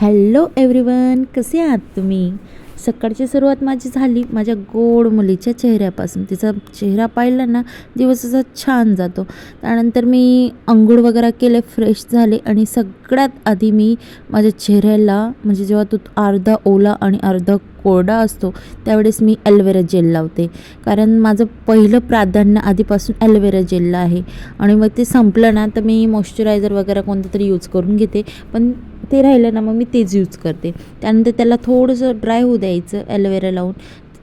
Hello everyone कसे आहात तुम्ही? सकाळची सुरुवात माझी झाली. माझ्या गोड मुलीच्या चेहऱ्यापासून. तिचा चेहरा पाहिला ना दिवस असा छान जातो. त्यानंतर मी अंघोळ वगैरे केले फ्रेश झाले आणि सगळ्यात आधी मी माझ्या चेहऱ्याला म्हणजे जेव्हा तो अर्धा ओला आणि अर्धा कोरडा असतो त्यावेळेस मी ॲलोवेरा जेल लावते. कारण माझं पहिलं प्राधान्य आधीपासून ॲलोवेरा जेलला आहे. आणि मग ते संपलं ना तर मी मॉइश्चरायझर वगैरे कोणतं तरी यूज करून घेते. पण ते राहिलं ना मग मी तेच यूज करते. त्यानंतर त्याला थोडंसं ड्राय होऊ द्यायचं ॲलोवेरा लावून.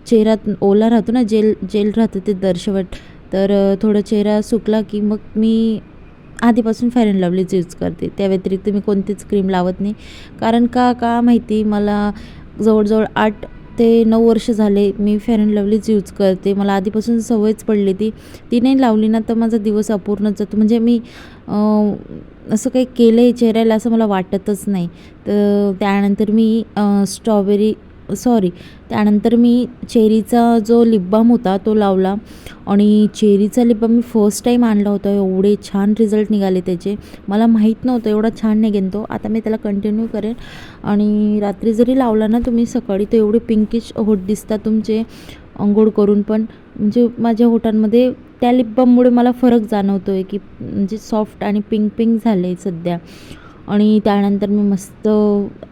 चेहरा ओला राहतो ना जेल जेल राहतं ते दर्शवट तर थोडा चेहरा सुकला की मग मी आधीपासून फेअर अँड लवलीच यूज करते. त्या व्यतिरिक्त मी कोणतीच क्रीम लावत नाही. कारण का का माहिती मला जवळजवळ आठ ते नऊ वर्ष झाले मी फेअर अँड लवलीच यूज करते. मला आधीपासून सवयच पडली ती. ती नाही लावली ना तर माझा दिवस अपूर्णच जातो. म्हणजे मी असं काही केलं आहे चेहऱ्याला असं मला वाटतच नाही. तर त्यानंतर मी स्ट्रॉबेरी सॉरी त्यानंतर मी चेरीचा जो लिपबाम होता तो लावला. आणि चेरीचा लिपबाम मी फर्स्ट टाईम आणला होता. एवढे छान रिझल्ट निघाले त्याचे. मला माहीत नव्हतं एवढा छान निघेन तो आता मी त्याला कंटिन्यू करेन. आणि रात्री जरी लावला ना तुम्ही सकाळी तर एवढे पिंकिश होत दिसतात तुमचे. अंघोळ करून पण म्हणजे माझ्या होटांमध्ये त्या लिप बाममुळे मला फरक जाणवतो आहे की म्हणजे सॉफ्ट आणि पिंक पिंक झाले सध्या. आणि त्यानंतर मी मस्त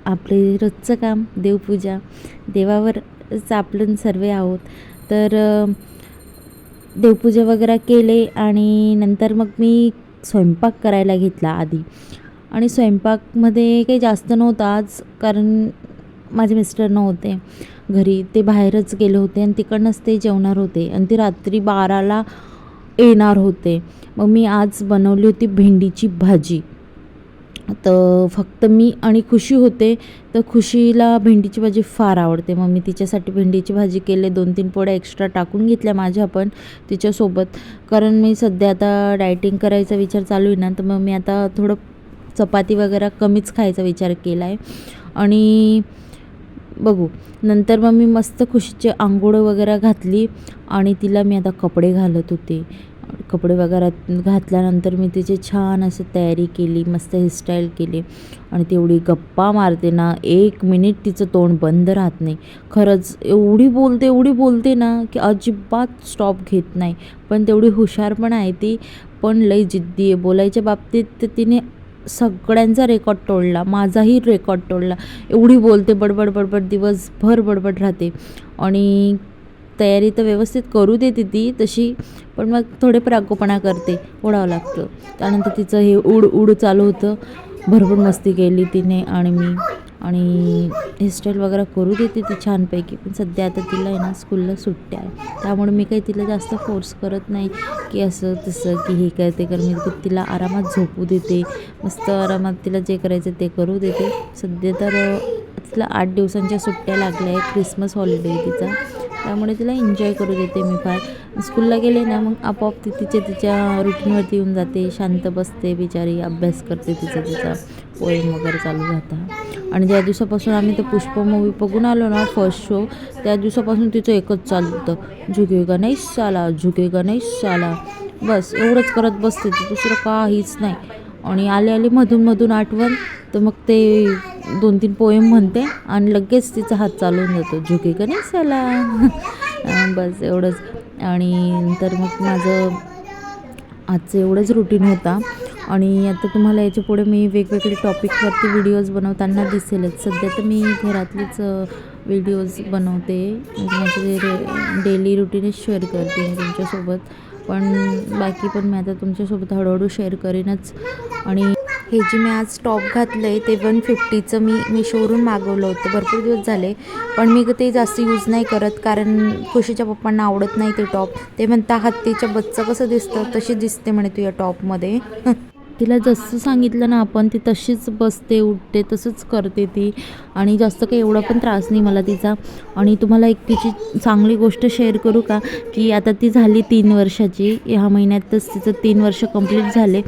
आपले रोजचं काम देवपूजा देवावरच आपलं सर्व आहोत. तर देवपूजा वगैरे केले आणि नंतर मग मी स्वयंपाक करायला घेतला आधी. आणि स्वयंपाकमध्ये काही जास्त नव्हतं आज कारण माझे मिस्टर नव्हते. घरी ते बाहेरच गेले होते आणि तिकडनंच ते जेवणार होते. आणि ते रात्री बाराला येणार होते. मग मी आज बनवली होती भेंडीची भाजी. तर फक्त मी आणि खुशी होते. तर खुशीला भेंडीची भाजी फार आवडते. मग मी तिच्यासाठी भेंडीची भाजी केले. दोन तीन पोळ्या एक्स्ट्रा टाकून घेतल्या माझ्या पण तिच्यासोबत. कारण मी सध्या आता डायटिंग करायचा विचार चालू आहे ना तर मग मी आता थोडं चपाती वगैरे कमीच खायचा विचार केला आहे आणि बघू. नंतर मग मी मस्त खुशीचे आंघोळ वगैरे घातली आणि तिला मी आता कपडे घालत होते. कपडे वगैरे घातल्यानंतर मी तिची छान असं तयारी केली मस्त हेअरस्टाईल केली आणि तेवढी गप्पा मारते ना एक मिनिट तिचं तोंड बंद राहत नाही. खरंच एवढी बोलते एवढी बोलते ना की अजिबात स्टॉप घेत नाही. पण तेवढी हुशार पण आहे ती. पण लई जिद्दी आहे. बोलायच्या बाबतीत तर तिने सगळ्यांचा रेकॉर्ड तोडला माझाही रेकॉर्ड तोडला. एवढी बोलते बडबड बडबड दिवसभर बडबड राहते. आणि तयारी तर व्यवस्थित करू देते ती तशी पण मग थोडे प्रागोपणा करते ओढावं लागतं. त्यानंतर तिचं हे उड उड चालू होतं. भरपूर मस्ती केली तिने आणि मी. आणि हेअरस्टाईल वगैरे करू देते ती छानपैकी पण सध्या आता तिला आहे ना स्कूलला सुट्ट्या आहे त्यामुळे मी काही तिला जास्त फोर्स करत नाही की असं तसं की हे कर ते कर. मी तिला आरामात झोपू देते. मस्त आरामात तिला जे करायचं ते करू देते. सध्या तर तिला आठ दिवसांच्या सुट्ट्या लागल्या आहेत. क्रिसमस हॉलिडे तिचा. त्यामुळे तिला एन्जॉय करू देते मी फार. स्कूलला गेले ना मग आपोआप ती तिच्या तिच्या रुटीनवरती येऊन जाते शांत बसते बिचारी अभ्यास करते तिचा तिचा पोएम वगैरे चालू राहता. आणि ज्या दिवसापासून आम्ही तर पुष्प मूवी बघून आलो ना फर्स्ट शो त्या दिवसापासून तिचं एकच चालू होतं. झुके गणेश साला झुके गणेश साला बस एवढंच करत बसते ती दुसरं काहीच नाही. आणि आले आले मधून मधून आठवण. तर मग ते दोन तीन पोएम म्हणते आणि लगेच तिचा हात चालून जातो. झुके का नाही बस एवढंच. आणि नंतर मग माझं आजचं एवढंच रुटीन होता. आणि आता तुम्हाला याच्यापुढे मी वेगवेगळे टॉपिकवरती व्हिडिओज बनवताना दिसेलच. सध्या तर मी घरातलीच व्हिडिओज बनवते. म्हणजे माझे रे डेली रुटीनच शेअर करते मी तुमच्यासोबत. पण बाकी पण मी आता तुमच्यासोबत हळूहळू शेअर करेनच. आणि हे जे मी आज टॉप घातलं आहे ते वन फिफ्टीचं मी मी शोरूम मागवलं होतं. भरपूर दिवस झाले. पण मी ते जास्त यूज नाही करत कारण खुशीच्या पप्पांना आवडत नाही ते टॉप ते म्हणता हत्तीच्या बच्चा कसं दिसतं? तशी दिसते म्हणे तू या टॉपमध्ये तिला जसं सांगितलं ना आपण ती तशीच बसते उठते तसंच करते ती. आणि जास्त काही एवढा पण त्रास नाही मला तिचा. आणि तुम्हाला एक तिची चांगली गोष्ट शेअर करू का की आता ती झाली तीन वर्षाची. ह्या महिन्यातच तिचं तीन वर्ष कंप्लीट झाले.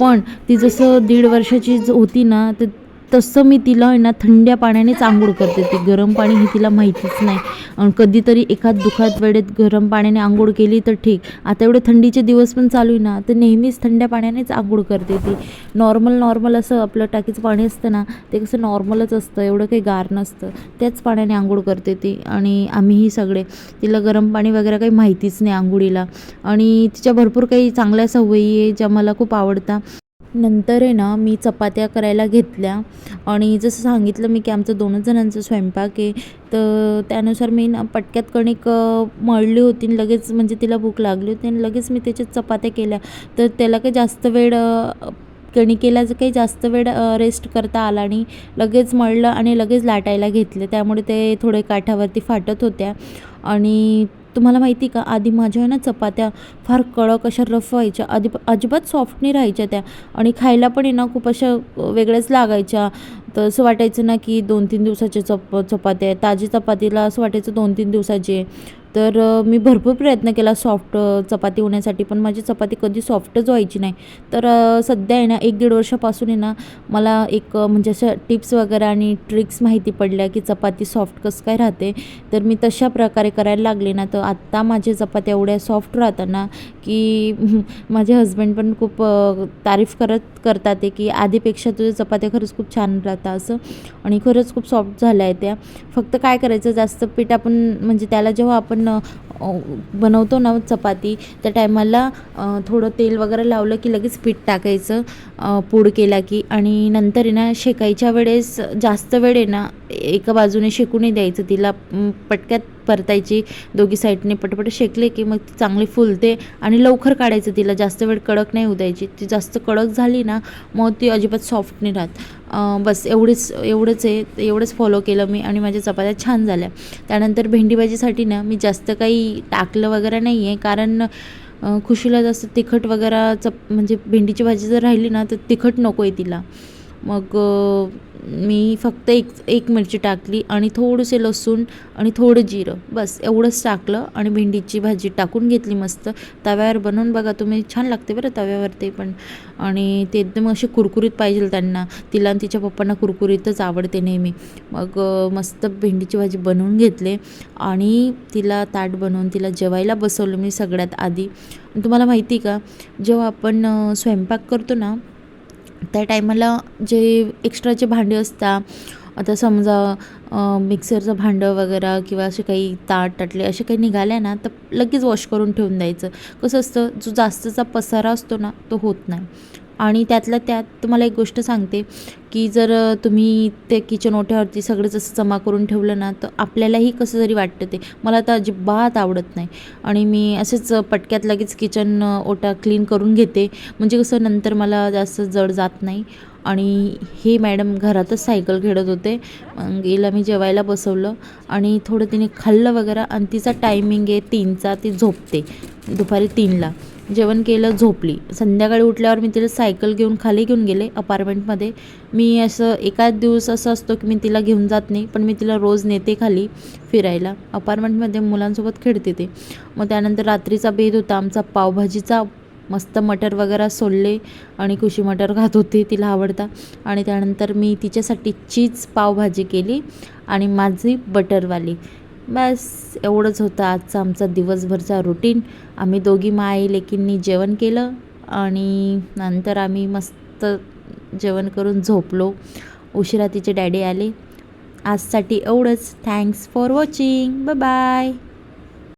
पण ती जसं दीड वर्षाची होती ना तर तसं मी तिला आहे ना थंड्या पाण्यानेच आंघोळ करते. ते गरम पाणी हे तिला माहितीच नाही. आणि कधीतरी एखाद दुखात वेळेत गरम पाण्याने आंघोळ केली तर ठीक. आता एवढे थंडीचे दिवस पण चालू आहे ना तर नेहमीच थंड्या पाण्यानेच आंघोळ करते ती. नॉर्मल नॉर्मल असं आपलं टाकीचं पाणी असतं ना ते कसं नॉर्मलच असतं एवढं काही गार नसतं. त्याच पाण्याने आंघोळ करते ती. आणि आम्हीही सगळे. तिला गरम पाणी वगैरे काही माहितीच नाही आंघोळीला. आणि तिच्या भरपूर काही चांगल्या सवयी आहे ज्या मला खूप आवडतात. नंतर आहे ना मी चपात्या करायला घेतल्या. आणि जसं सांगितलं मी की आमचं दोनच जणांचं स्वयंपाक आहे तर त्यानुसार मी ना पटक्यात कणिक मळली होती आणि लगेच म्हणजे तिला भूक लागली होती आणि लगेच मी त्याच्यात चपात्या केल्या. तर त्याला काही जास्त वेळ कणिकेला जर काही जास्त वेळ रेस्ट करता आला आणि लगेच मळलं आणि लगेच लाटायला घेतले. त्यामुळे ते थोडे काठावरती फाटत होत्या. आणि तुम्हाला माहिती का? आधी माझ्या आहे ना चपात्या फार कडक अशा रफ व्हायच्या. आधी अजिबात सॉफ्ट नाही राहायच्या त्या. आणि खायला पण आहे ना खूप अशा वेगळ्याच लागायच्या. तर असं वाटायचं ना की दोन तीन दिवसाचे चप चपात्या आहे ताजी चपातीला असं वाटायचं दोन तीन दिवसाचे तर मी भरपूर प्रयत्न केला सॉफ्ट चपाती होण्यासाठी पण माझी चपाती कधी सॉफ्टच व्हायची नाही. तर सध्या आहे ना एक दीड वर्षापासून आहे ना मला एक म्हणजे अशा टिप्स वगैरे आणि ट्रिक्स माहिती पडल्या की चपाती सॉफ्ट कसं काय राहते. तर मी तशा प्रकारे करायला लागले ना तर आत्ता माझ्या चपात्या एवढ्या सॉफ्ट राहतात ना की माझे हस्बंड पण खूप तारीफ करत करतात ते की आधीपेक्षा तुझ्या चपात्या खरंच खूप छान राहतात असं. आणि खरंच खूप सॉफ्ट झाल्या आहेत त्या. फक्त काय करायचं जास्त पीठ आपण म्हणजे त्याला जेव्हा आपण बनवतो ना चपाती त्या टायमाला थोडं तेल वगैरे लावलं की लगेच पीठ टाकायचं पूड केला की आणि नंतर आहे ना शेकायच्या वेळेस जास्त वेळ आहे ना एका बाजूने शेकू नाही द्यायचं तिला पटक्यात परतायची. दोघी साईडने पटपट शेकले की मग ती चांगली फुलते आणि लवकर काढायचं तिला. जास्त वेळ कडक नाही उदायची. ती जास्त कडक झाली ना मग ती अजिबात सॉफ्ट नाही राहत. बस एवढीच एवढंच आहे. एवढंच फॉलो केलं मी आणि माझ्या चपात्या छान झाल्या. त्यानंतर भेंडी भाजीसाठी ना मी जास्त काही टाकलं वगैरे नाही आहे कारण खुशीला जास्त तिखट वगैरे चप म्हणजे भेंडीची भाजी जर राहिली ना तर तिखट नको आहे तिला. मग मी फक्त एक एक मिरची टाकली आणि थोडंसे लसूण आणि थोडं जिरं बस एवढंच टाकलं आणि भेंडीची भाजी टाकून घेतली मस्त. तव्यावर बनवून बघा तुम्ही छान लागते बरं तव्यावर ते पण. आणि ते एकदम असे कुरकुरीत पाहिजे त्यांना. तिला आणि तिच्या पप्पांना कुरकुरीतच आवडते नेहमी. मग मस्त भेंडीची भाजी बनवून घेतले आणि तिला ताट बनवून तिला जेवायला बसवलं मी सगळ्यात आधी. तुम्हाला माहिती का जेव्हा आपण स्वयंपाक करतो ना त्या टायमाला जे एक्स्ट्राचे भांडे असतात आता समजा मिक्सरचं भांडं वगैरे किंवा असे काही ताट ताटले असे काही निघाले ना तर लगेच वॉश करून ठेवून द्यायचं. कसं असतं जो जास्तचा पसारा असतो ना तो होत नाही. आणि त्यातल्या त्यात तुम्हाला एक गोष्ट सांगते की जर तुम्ही ते किचन ओट्यावरती सगळं जसं जमा करून ठेवलं ना तर आपल्यालाही कसं तरी वाटतं ते. मला तर अजिबात आवडत नाही. आणि मी असेच पटक्यात लगेच किचन ओटा क्लीन करून घेते. म्हणजे कसं नंतर मला जास्त जड जात नाही. आणि हे मॅडम घरातच सायकल खेळत होते. मग हिला मी जेवायला बसवलं. आणि थोडं तिने खाल्लं वगैरे आणि तिचा टायमिंग आहे तीनचा ती झोपते. दुपारी तीनला. जेवण केलं झोपली. संध्याकाळी उठल्यावर मी तिला सायकल घेऊन खाली घेऊन गेले अपार्टमेंटमध्ये. मी असं एकाच दिवस असं असतो की मी तिला घेऊन जात नाही पण मी तिला रोज नेते खाली फिरायला. अपार्टमेंटमध्ये मुलांसोबत खेळते ते. मग त्यानंतर रात्रीचा बेद होता. आमचा पावभाजीचा मस्त मटर वगैरे सोडले आणि कुशी मटर खात होती तिला आवडता. आणि त्यानंतर मी तिच्यासाठी चीज पावभाजी केली आणि माझी बटरवाली. बस एवढंच होतं आजचा आमचा दिवसभरचा रुटीन आम्ही दोघी माई लेकींनी जेवण केलं आणि नंतर आम्ही मस्त जेवण करून झोपलो. उशिरा तिचे डॅडी आले. आजसाठी एवढंच. थँक्स फॉर वॉचिंग ब बाय